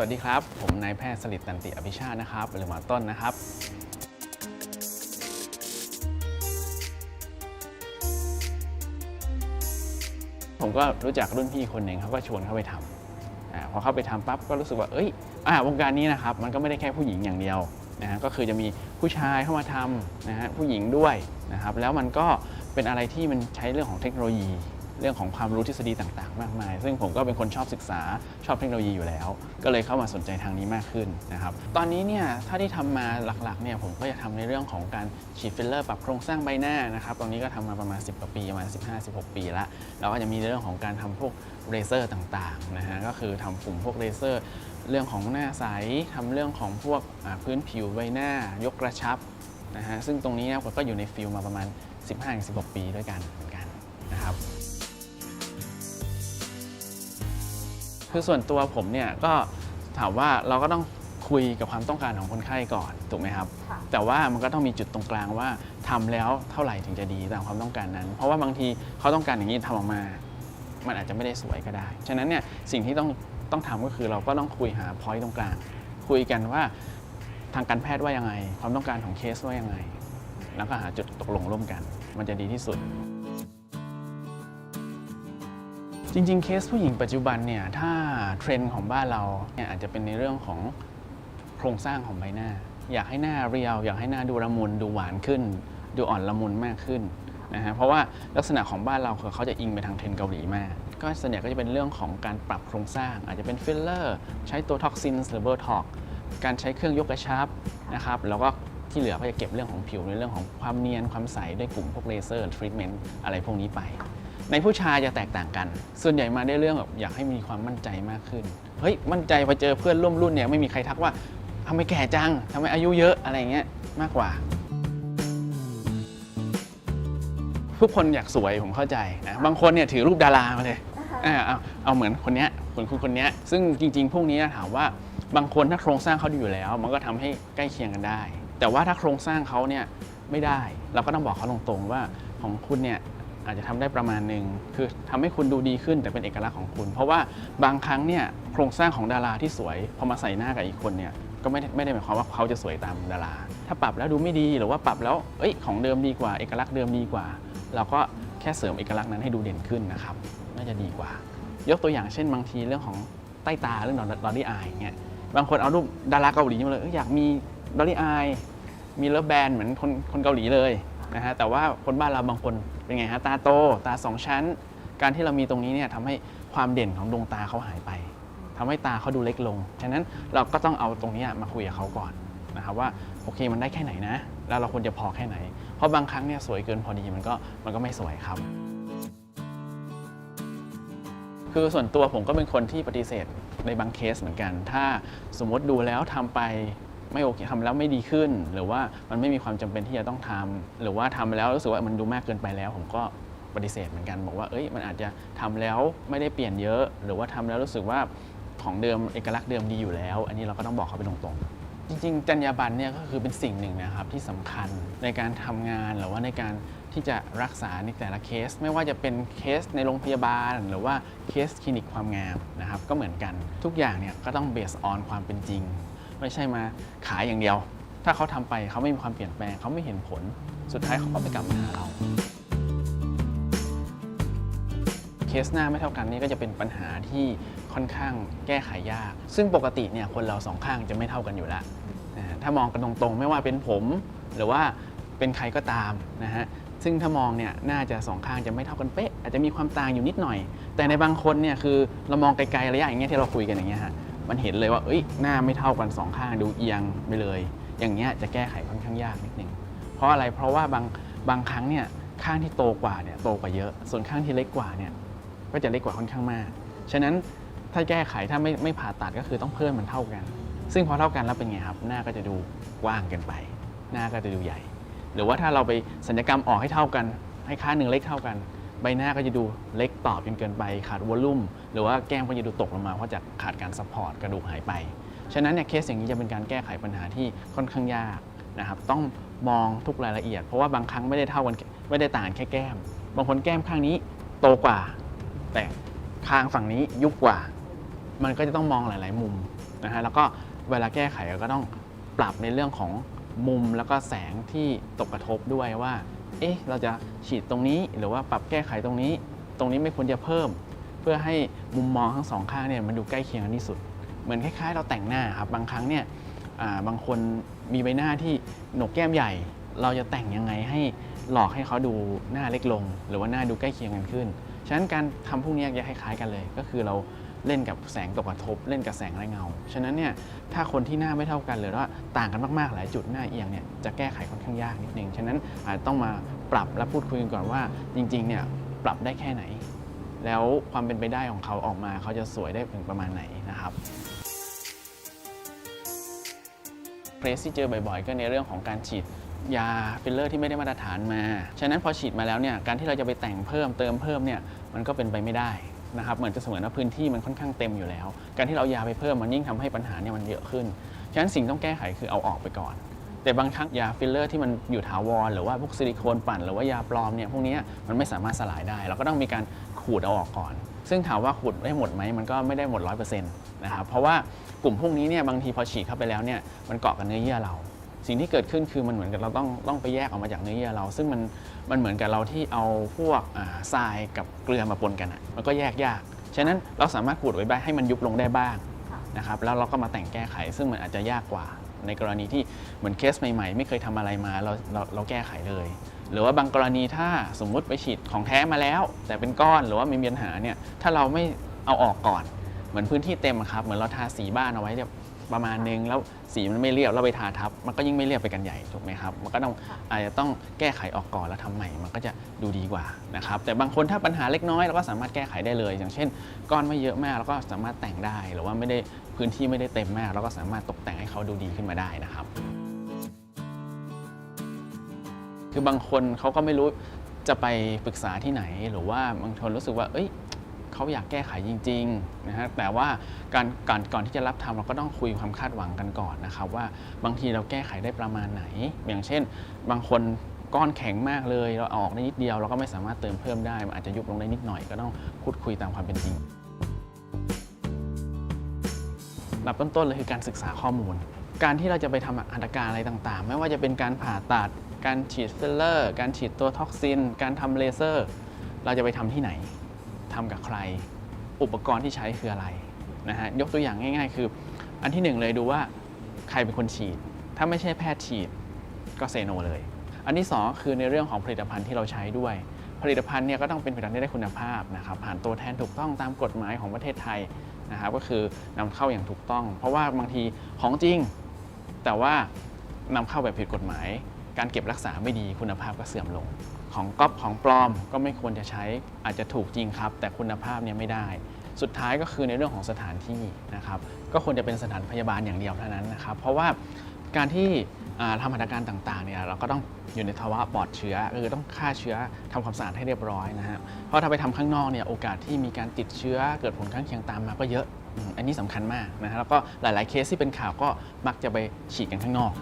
วัสดีครับ ผมนายแพทย์สลิดตันติอภิชาตินะครับ หรือหมอต้นนะครับ ผมก็รู้จักรุ่นพี่คนหนึ่งเขาก็ชวนเข้าไปทำอาพอเข้าไปทำปั๊บก็รู้สึกว่า เอ้ยอ่าวงการนี้นะครับ มันก็ไม่ได้แค่ผู้หญิงอย่างเดียวนะฮะก็คือจะมีผู้ชายเข้ามาทำนะฮะผู้หญิงด้วยนะครับ แล้วมันก็เป็นอะไรที่มันใช้เรื่องของเทคโนโลยี เรื่องของความรู้ทฤษฎีต่างๆ มากมาย ซึ่งผมก็เป็นคนชอบศึกษาชอบเทคโนโลยีอยู่แล้ว ก็เลยเข้ามาสนใจทางนี้มากขึ้นนะครับตอนนี้เนี่ยถ้าที่ทำมาหลักๆเนี่ยผมก็จะทำในเรื่องของการฉีดฟิลเลอร์ปรับโครงสร้างใบหน้านะครับตรงนี้ก็ทำมาประมาณ 10กว่าปีประมาณ 15-16 ปีละแล้วก็จะมีเรื่องของการทำพวกเลเซอร์ต่างๆนะฮะก็คือทำกลุ่มพวกเลเซอร์เรื่องของหน้าใสทำเรื่องของพวกพื้นผิวใบหน้ายกกระชับนะฮะซึ่งตรงนี้เนี่ยผมก็อยู่ในฟิลมาประมาณ 15-16 ปีด้วยกันเหมือนกันนะครับ คือส่วนตัวผมเนี่ยก็ถามว่าเราก็ต้องคุยกับความต้องการของคนไข้ก่อนถูกไหมครับค่ะแต่ว่ามันก็ต้องมีจุดตรงกลางว่าทำแล้วเท่าไหร่ถึงจะดีตามความต้องการนั้น เพราะว่าบางทีเขาต้องการอย่างนี้ทำออกมา มันอาจจะไม่ได้สวยก็ได้ ฉะนั้นเนี่ยสิ่งที่ต้องต้องทำก็คือเราก็ต้องคุยหาพอยต์ตรงกลาง คุยกันว่าทางการแพทย์ว่ายังไง ความต้องการของเคสว่ายังไง แล้วก็หาจุดตกลงร่วมกัน มันจะดีที่สุด จริงๆ เคสผู้หญิงปัจจุบันเนี่ยถ้าเทรนด์ของบ้านเราเนี่ยอาจจะเป็นในเรื่องของโครงสร้างของใบหน้า อยากให้หน้าเรียว อยากให้หน้าดูละมุนดูหวานขึ้น ดูอ่อนละมุนมากขึ้นนะฮะเพราะว่าลักษณะของบ้านเราคือเขาจะอิงไปทางเทรนด์เกาหลีมาก ก็ส่วนใหญ่ก็จะเป็นเรื่องของการปรับโครงสร้าง อาจจะเป็นฟิลเลอร์ ใช้ตัวท็อกซินหรือโบท็อกการใช้เครื่องยกกระชับนะครับแล้วก็ที่เหลือก็จะเก็บเรื่องของผิวในเรื่องของความเนียนความใสด้วยกลุ่มพวกเลเซอร์ทรีทเมนต์อะไรพวกนี้ไป ในผู้ชายจะแตกต่างกัน ส่วนใหญ่มาได้เรื่องแบบอยากให้มีความมั่นใจมากขึ้น เฮ้ย มั่นใจพอเจอเพื่อนร่วมรุ่นเนี่ยไม่มีใครทักว่าทำไมแก่จังทำไมอายุเยอะอะไรเงี้ยมากกว่า ทุกคนอยากสวยผมเข้าใจนะบางคนเนี่ยถือรูปดารามาเลยเออเอาเอาเหมือนคนเนี้ยเหมือนคุณคนเนี้ยซึ่งจริง ๆ พวกนี้ถามว่าบางคนถ้าโครงสร้างเขาดีอยู่แล้ว มันก็ทำให้ใกล้เคียงกันได้ แต่ว่าถ้าโครงสร้างเขาเนี่ยไม่ได้ เราก็ต้องบอกเขาตรงๆว่าของคุณเนี่ย อาจจะทำได้ประมาณหนึ่งคือทำให้คุณดูดีขึ้นแต่เป็นเอกลักษณ์ของคุณ เพราะว่าบางครั้งเนี่ยโครงสร้างของดาราที่สวยพอมาใส่หน้ากับอีกคนเนี่ยก็ไม่ไม่ได้หมายความว่าเขาจะสวยตามดารา ถ้าปรับแล้วดูไม่ดีหรือว่าปรับแล้วเอ้ยของเดิมดีกว่า เอกลักษณ์เดิมดีกว่า เราก็แค่เสริมเอกลักษณ์นั้นให้ดูเด่นขึ้นนะครับน่าจะดีกว่า ยกตัวอย่างเช่นบางทีเรื่องของใต้ตาเรื่องดอลลี่อายเงี้ยบางคนเอารูปดาราเกาหลีมาเลยอยอยากมีดอลลี่อายมีเลิฟแบนเหมือนคนคนเกาหลีเลย นะฮะแต่ว่าคนบ้านเราบางคนเป็นไงฮะตาโตตาสองชั้น การที่เรามีตรงนี้เนี่ยทำให้ความเด่นของดวงตาเขาหายไปทำให้ตาเขาดูเล็กลง ฉะนั้นเราก็ต้องเอาตรงนี้มาคุยกับเขาก่อนนะครับว่าโอเคมันได้แค่ไหนนะ แล้วเราควรจะพอแค่ไหน เพราะบางครั้งเนี่ยสวยเกินพอดีมันก็มันก็ไม่สวยครับ คือส่วนตัวผมก็เป็นคนที่ปฏิเสธในบางเคสเหมือนกัน ถ้าสมมติดูแล้วทำไป ไม่โอเคทำแล้วไม่ดีขึ้น หรือว่ามันไม่มีความจำเป็นที่จะต้องทำหรือว่าทำแล้วรู้สึกว่ามันดูมากเกินไปแล้ว ผมก็ปฏิเสธเหมือนกันบอกว่าเอ้ยมันอาจจะทำแล้วไม่ได้เปลี่ยนเยอะ หรือว่าทำแล้วรู้สึกว่าของเดิมเอกลักษณ์เดิมดีอยู่แล้ว อันนี้เราก็ต้องบอกเขาไปตรงๆจริงๆจรรยาบรรณเนี่ยก็คือเป็นสิ่งหนึ่งนะครับที่สำคัญในการทำงานหรือว่าในการที่จะรักษาในแต่ละเคส ไม่ว่าจะเป็นเคสในโรงพยาบาล หรือว่าเคสคลินิกความงามนะครับก็เหมือนกันทุกอย่างเนี่ยก็ต้องเบสออนความเป็นจริง ไม่ใช่มาขายอย่างเดียว ถ้าเขาทำไปเขาไม่มีความเปลี่ยนแปลงเขาไม่เห็นผล สุดท้ายเขาก็ไปกลับมาหาเราเคสหน้าไม่เท่ากันนี่ก็จะเป็นปัญหาที่ค่อนข้างแก้ไขยาก ซึ่งปกติเนี่ยคนเราสองข้างจะไม่เท่ากันอยู่แล้วถ้ามองกันตรงๆ ไม่ว่าเป็นผม หรือว่าเป็นใครก็ตามนะฮะซึ่งถ้ามองเนี่ยน่าจะสองข้างจะไม่เท่ากันเป๊ะอาจจะมีความต่างอยู่นิดหน่อย แต่ในบางคนเนี่ยคือเรามองไกลๆระยะอย่างเงี้ยที่เราคุยกันอย่างเงี้ยฮะ มันเห็นเลยว่าเอ้ยหน้าไม่เท่ากันสองข้างดูเอียงไปเลย อย่างเงี้ยจะแก้ไขค่อนข้างยากนิดนึงเพราะอะไรเพราะว่าบางบางครั้งเนี่ยข้างที่โตกว่าเนี่ยโตกว่าเยอะ ส่วนข้างที่เล็กกว่าเนี่ยก็จะเล็กกว่าค่อนข้างมาก ฉะนั้นถ้าแก้ไขถ้าไม่ไม่ผ่าตัดก็คือต้องเพิ่มมันเท่ากัน ซึ่งพอเท่ากันแล้วเป็นไงครับ หน้าก็จะดูกว้างเกินไป หน้าก็จะดูใหญ่ หรือว่าถ้าเราไปสัญญกรรมออกให้เท่ากัน ให้ข้างหนึ่งเล็กเท่ากัน ใบหน้าก็จะดูเล็กตอบจนเกินไปขาดวอลลุ่มหรือว่าแก้มก็จะดูตกลงมาเพราะจากขาดการซัพพอร์ตกระดูกหายไป ฉะนั้นเนี่ยเคสอย่างนี้จะเป็นการแก้ไขปัญหาที่ค่อนข้างยากนะครับต้องมองทุกรายละเอียด เพราะว่าบางครั้งไม่ได้เท่ากันไม่ได้ต่างแค่แก้ม บางคนแก้มข้างนี้โตกว่า แต่คางฝั่งนี้ยุบกว่า มันก็จะต้องมองหลาย ๆ มุมนะฮะแล้วก็เวลาแก้ไขก็ต้องปรับในเรื่องของมุมแล้วก็แสงที่ตกกระทบด้วยว่า เอ๊ะเราจะฉีดตรงนี้หรือว่าปรับแก้ไขตรงนี้ ตรงนี้ไม่ควรจะเพิ่ม เพื่อให้มุมมองทั้งสองข้างเนี่ยมันดูใกล้เคียงกันที่สุด เหมือนคล้ายๆ เราแต่งหน้าครับบางครั้งเนี่ยบางคนมีใบหน้าที่โหนกแก้มใหญ่ เราจะแต่งยังไงให้หลอกให้เขาดูหน้าเล็กลง หรือว่าหน้าดูใกล้เคียงกันขึ้น ฉะนั้นการทำพวกนี้จะคล้ายๆกันเลย ก็คือเรา เล่นกับแสงตกกระทบ เล่นกับแสงและเงา ฉะนั้นเนี่ยถ้าคนที่หน้าไม่เท่ากันหรือว่าต่างกันมากๆ หลายจุดหน้าเอียงเนี่ยจะแก้ไขค่อนข้างยากนิดนึง ฉะนั้นอาจจะต้องมาปรับและพูดคุยกันก่อนว่าจริงๆเนี่ยปรับได้แค่ไหน แล้วความเป็นไปได้ของเขาออกมาเขาจะสวยได้ถึงประมาณไหนนะครับเคสที่เจอบ่อยๆ ก็ในเรื่องของการฉีดยาฟิลเลอร์ที่ไม่ได้มาตรฐานมา ฉะนั้นพอฉีดมาแล้วเนี่ย การที่เราจะไปแต่งเพิ่มเติมเพิ่มเนี่ย มันก็เป็นไปไม่ได้ นะครับเหมือนจะเสมือนว่าพื้นที่มันค่อนข้างเต็มอยู่แล้ว การที่เรายาไปเพิ่มมันยิ่งทำให้ปัญหาเนี่ยมันเยอะขึ้น ฉะนั้นสิ่งต้องแก้ไขคือเอาออกไปก่อน แต่บางครั้งยาฟิลเลอร์ที่มันอยู่ถาวรหรือว่าพวกซิลิโคนปั่นหรือว่ายาปลอมเนี่ยพวกนี้มันไม่สามารถสลายได้ เราก็ต้องมีการขูดเอาออกก่อน ซึ่งถามว่าขูดได้หมดไหมมันก็ไม่ได้หมด 100%นะครับเพราะว่ากลุ่มพวกนี้เนี่ยบางทีพอฉีดเข้าไปแล้วเนี่ยมันเกาะกับเนื้อเยื่อเรา สิ่งที่เกิดขึ้นคือมันเหมือนกับเราต้องต้องไปแยกออกมาจากเนื้อเยื่อเรา ซึ่งมันมันเหมือนกับเราที่เอาพวกทรายกับเกลือมาปนกันอะมันก็แยกยาก ฉะนั้นเราสามารถขูดไว้ได้ให้มันยุบลงได้บ้างนะครับแล้วเราก็มาแต่งแก้ไข ซึ่งมันอาจจะยากกว่า ในกรณีที่เหมือนเคสใหม่ๆ ไม่เคยทำอะไรมาเราเราเราแก้ไขเลย หรือว่าบางกรณีถ้าสมมุติไปฉีดของแท้มาแล้ว แต่เป็นก้อนหรือว่ามีปัญหาเนี่ยถ้าเราไม่เอาออกก่อน เหมือนพื้นที่เต็มครับเหมือนเราทาสีบ้านเอาไว้เนี่ย ประมาณนึงแล้วสีมันไม่เรียบเราไปทาทับ มันก็ยิ่งไม่เรียบไปกันใหญ่ถูกไหมครับมันก็ต้องอาจจะต้องแก้ไขออกก่อนแล้วทำใหม่มันก็จะดูดีกว่านะครับแต่บางคนถ้าปัญหาเล็กน้อยเราก็สามารถแก้ไขได้เลย อย่างเช่น ก้อนไม่เยอะมากเราก็สามารถแต่งได้หรือว่าไม่ได้พื้นที่ไม่ได้เต็มมากเราก็สามารถตกแต่งให้เขาดูดีขึ้นมาได้นะครับ คือบางคนเขาก็ไม่รู้จะไปปรึกษาที่ไหนหรือว่าบางคนรู้สึกว่า เอ้ย เขาอยากแก้ไขจริงๆนะฮะแต่ว่าการก่อนก่อนที่จะรับทำเราก็ต้องคุยความคาดหวังกันก่อนนะครับว่าบางทีเราแก้ไขได้ประมาณไหน อย่างเช่น บางคนก้อนแข็งมากเลย เราเอาออกได้นิดเดียวเราก็ไม่สามารถเติมเพิ่มได้มันอาจจะยุบลงได้นิดหน่อยก็ต้องพูดคุยตามความเป็นจริงหลับต้นๆเลยคือการศึกษาข้อมูล การที่เราจะไปทำหัตถการอะไรต่างๆ ไม่ว่าจะเป็นการผ่าตัด การฉีดฟิลเลอร์ การฉีดตัวท็อกซิน การทำเลเซอร์ เราจะไปทำที่ไหน ทำกับใคร อุปกรณ์ที่ใช้คืออะไรนะฮะยกตัวอย่างง่าย ๆ คือ อันที่หนึ่งเลยดูว่าใครเป็นคนฉีด ถ้าไม่ใช่แพทย์ฉีดก็เซโนเลย อันที่สองคือในเรื่องของผลิตภัณฑ์ที่เราใช้ด้วย ผลิตภัณฑ์เนี่ยก็ต้องเป็นผลิตภัณฑ์ที่ได้คุณภาพนะครับผ่านตัวแทนถูกต้องตามกฎหมายของประเทศไทยนะครับก็คือนำเข้าอย่างถูกต้อง เพราะว่าบางทีของจริง แต่ว่านำเข้าแบบผิดกฎหมาย การเก็บรักษาไม่ดีคุณภาพก็เสื่อมลง ของก๊อปของปลอมก็ไม่ควรจะใช้อาจจะถูกจริงครับ แต่คุณภาพเนี่ยไม่ได้ สุดท้ายก็คือในเรื่องของสถานที่นะครับก็ควรจะเป็นสถานพยาบาลอย่างเดียวเท่านั้นนะครับ เพราะว่าการที่ทำหัตถการต่างๆเนี่ยเราก็ต้องอยู่ในภาวะปลอดเชื้อก็คือต้องฆ่าเชื้อทำความสะอาดให้เรียบร้อยนะฮะเพราะถ้าไปทำข้างนอกเนี่ยโอกาสที่มีการติดเชื้อเกิดผลข้างเคียงตามมาก็เยอะอันนี้สำคัญมากนะฮะแล้วก็หลาย ๆเคสที่เป็นข่าวก็มักจะไปฉีดกันข้างนอก